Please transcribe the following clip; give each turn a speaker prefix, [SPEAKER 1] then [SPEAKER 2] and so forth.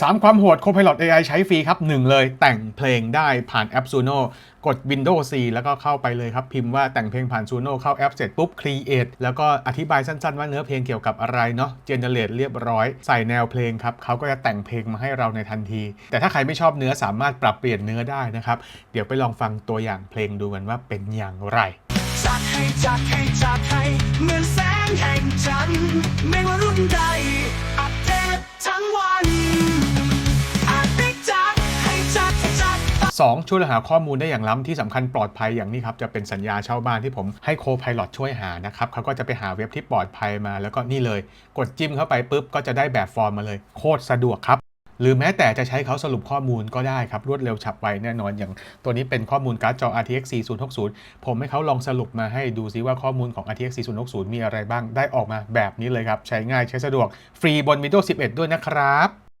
[SPEAKER 1] 3 ความโหด Copilot AI ใช้ฟรีครับ 1 เลยแต่งเพลงได้ผ่านแอป Suno กด Windows 4แล้วก็เข้าไปเลยครับ พิมพ์ว่าแต่งเพลงผ่าน Suno เข้าแอปเสร็จปุ๊บ Create แล้วก็อธิบายสั้นๆ ว่าเนื้อเพลงเกี่ยวกับอะไรเนาะ Generate เรียบร้อย ใส่แนวเพลงครับเขาก็จะแต่งเพลงมาให้เราในทันที แต่ถ้าใครไม่ชอบเนื้อสามารถปรับเปลี่ยนเนื้อได้นะครับ เดี๋ยวไปลองฟังตัวอย่างเพลงดูกันว่าเป็นอย่างไร
[SPEAKER 2] จัดให้จัดให้จัดให้เหมือนแสงแห่งจันทร์ไม่ว่ารุ่นใด
[SPEAKER 1] 2 ช่วยหาข้อมูลได้อย่างล้ำที่สำคัญปลอดภัยอย่างนี้ครับจะเป็นสัญญาเช่าบ้านที่ผมให้โคพาย o t ช่วยหานะครับเขาก็จะไปหาเว็บที่ปลอดภัยมาแล้วก็นี่เลย กดจิ้มเข้าไปปุ๊บก็จะได้แบบฟอร์มมาเลย โคตรสะดวกครับหรือแม้แต่จะใช้เขาสรุปข้อมูลก็ได้ครับ รวดเร็วฉับไวแน่นอนอย่างตัวนี้เป็นข้อมูลการ์ดจอ RTX 4060 ผมให้เขาลองสรุปมาให้ดูซิว่าข้อมูลของ RTX 4060 มีอะไรบ้างได้ออกมาแบบนี้เลยครับ ใช้ง่ายใช้สะดวกฟรีบน Windows 11 ด้วยนะครับ